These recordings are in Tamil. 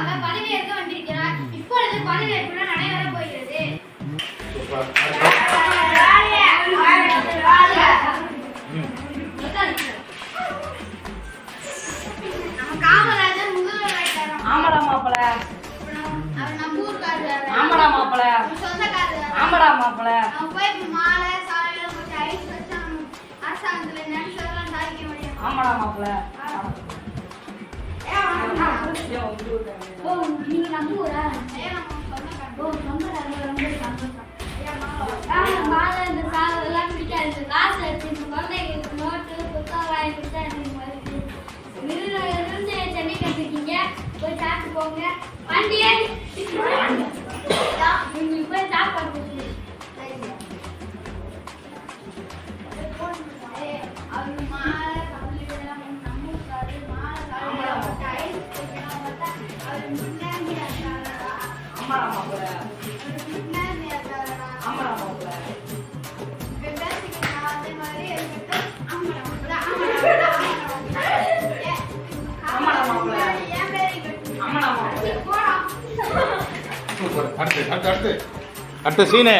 விருதுக்காக பதவியேற்க இப்பொழுது பதவியேற்பு நடைபெற காமராஜர் முதல்வர் ஆமாடா மாப்பிள. அவர் நம்ம ஊர்க்காரர். ஆமாடா ஓ நீங்கள் நம்புவரா ஓ நம்புறாங்க ரொம்ப சந்தோஷம் மாலை காசு வச்சு இந்த குழந்தைங்களுக்கு நோட்டு புத்தகம் வாங்கி சென்னை கட்டிருக்கீங்க போய் சாப்பிட்டு போங்க. வண்டியே அம்மாராமா போல அம்மாராமா போல அடுத்த சீனு.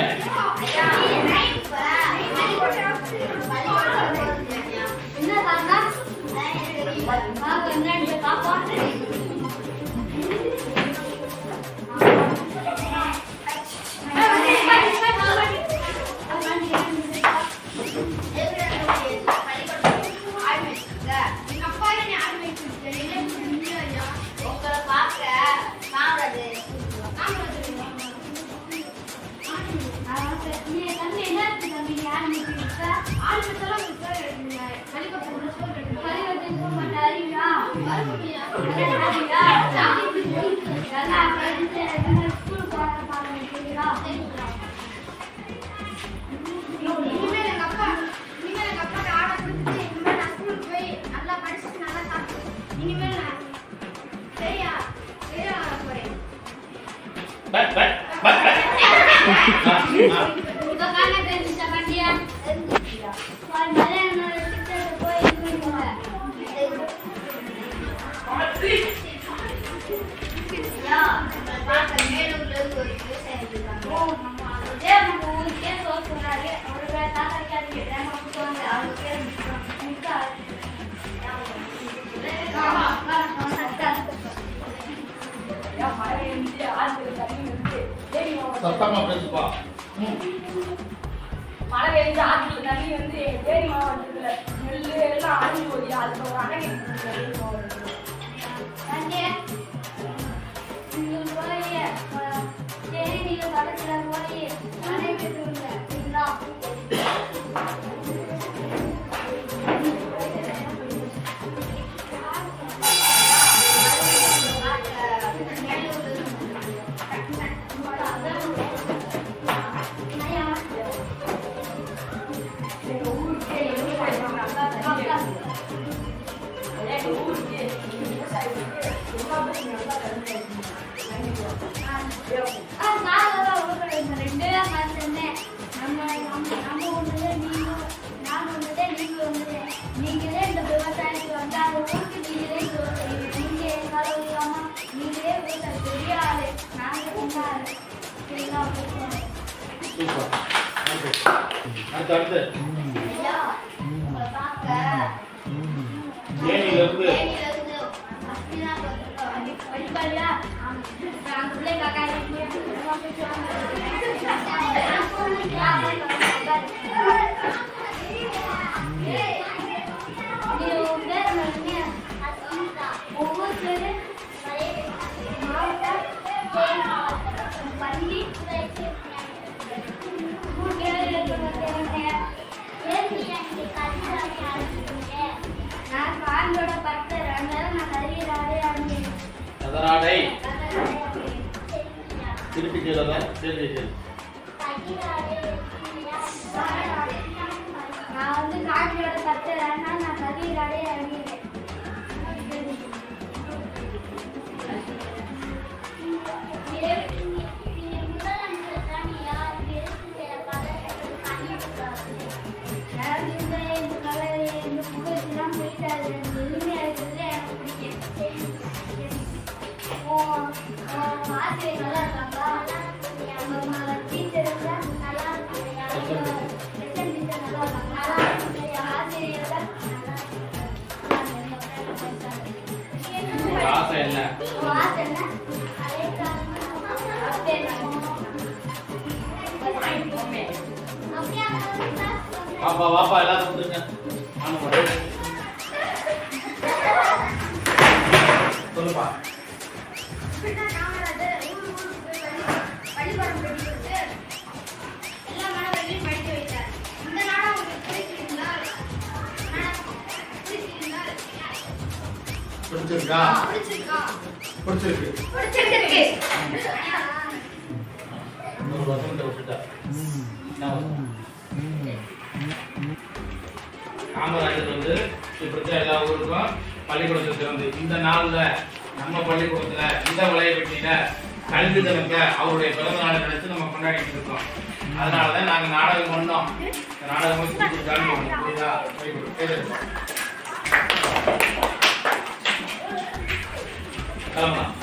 我是你的小呀小苹 சத்தமா பேசுப்பா. மழை பெஞ்சு ஆற்றுல தண்ணி வந்து தேனி மாவட்டத்துல நெல் எல்லாம் ஆகி போய் அதுக்கு ஒரு அணை சூப்பர் அடுத்து அடுத்து ஏனிலிருந்து அங்க பிள்ளை காக்கா தராடை திருப்பி கீழே திருப்பி கீழே நான் வந்து காக்கியோட தட்டு நான் கதிராடே அறிகிறேன் நாடகம் உங்களுக்கு பிடிச்சிருந்தால், நாடகம் பிடிச்சிருந்தால், பிடிச்சிருக்கா பிடிச்சிருக்கா? பிடிச்சிருக்கு. நூறு வருஷத்தை விட்டுட்டா. வருஷம்? காமராஜர் வந்து இப்படித்தான் எல்லா ஊருக்கும் பள்ளிக்கூடத்தை திறந்து இந்த நாளில் நம்ம பள்ளிக்கூடத்தில் இந்த விளையாட்டுல கல்வி தினத்தை அவருடைய பிறந்த நாளை நினைச்சு நம்ம கொண்டாடிட்டு இருக்கோம். அதனாலதான் நாங்கள் நாடகம் பண்ணோம். இந்த நாடகம் வந்து கூப்பிட்டு புரியுதா? கிளம்பலாம்.